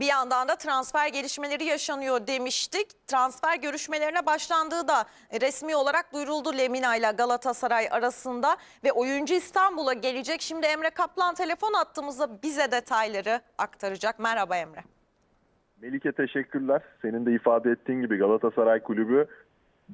Bir yandan da transfer gelişmeleri yaşanıyor demiştik. Transfer görüşmelerine başlandığı da resmi olarak duyuruldu Lemina ile Galatasaray arasında ve oyuncu İstanbul'a gelecek. Şimdi Emre Kaplan telefon attığımızda bize detayları aktaracak. Merhaba Emre. Melike teşekkürler. Senin de ifade ettiğin gibi Galatasaray Kulübü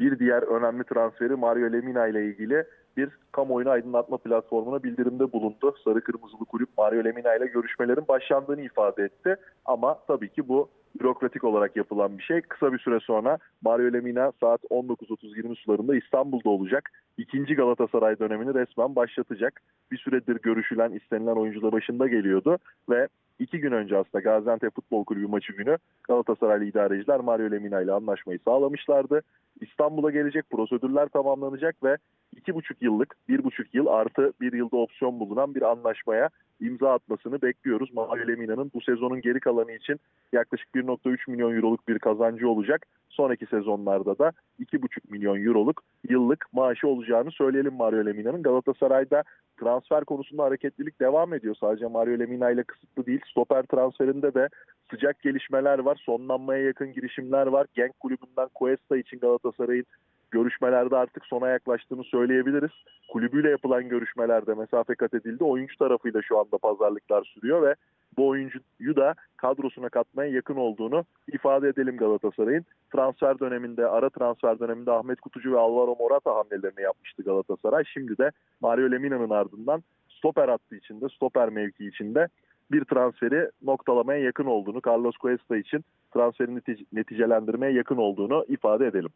bir diğer önemli transferi Mario Lemina ile ilgili bir kamuoyunu aydınlatma platformuna bildirimde bulundu. Sarı Kırmızılı Kulüp Mario Lemina ile görüşmelerin başlandığını ifade etti. Ama tabii ki bu bürokratik olarak yapılan bir şey. Kısa bir süre sonra Mario Lemina saat 19.30-20 sularında İstanbul'da olacak. İkinci Galatasaray dönemini resmen başlatacak. Bir süredir görüşülen, istenilen oyuncular başında geliyordu ve iki gün önce aslında Gaziantep Futbol Kulübü maçı günü Galatasaraylı idareciler Mario Lemina ile anlaşmayı sağlamışlardı. İstanbul'a gelecek prosedürler tamamlanacak ve iki buçuk yıllık, bir buçuk yıl artı bir yılda opsiyon bulunan bir anlaşmaya imza atmasını bekliyoruz. Mario Lemina'nın bu sezonun geri kalanı için yaklaşık 1.3 milyon euroluk bir kazancı olacak. Sonraki sezonlarda da 2,5 milyon euroluk yıllık maaşı olacağını söyleyelim Mario Lemina'nın. Galatasaray'da transfer konusunda hareketlilik devam ediyor. Sadece Mario Lemina ile kısıtlı değil. Stoper transferinde de sıcak gelişmeler var. Sonlanmaya yakın girişimler var. Genk kulübünden Cuesta için Galatasaray'ın görüşmelerde artık sona yaklaştığını söyleyebiliriz. Kulübüyle yapılan görüşmelerde mesafe kat edildi. Oyuncu tarafıyla şu anda pazarlıklar sürüyor ve bu oyuncuyu da kadrosuna katmaya yakın olduğunu ifade edelim Galatasaray'ın. Transfer döneminde, ara transfer döneminde Ahmet Kutucu ve Alvaro Morata hamlelerini yapmıştı Galatasaray. Şimdi de Mario Lemina'nın ardından stoper hattı içinde, stoper mevki içinde bir transferi noktalamaya yakın olduğunu, Carlos Cuesta için transferi netice- neticelendirmeye yakın olduğunu ifade edelim.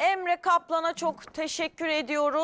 Emre Kaplan'a çok teşekkür ediyoruz.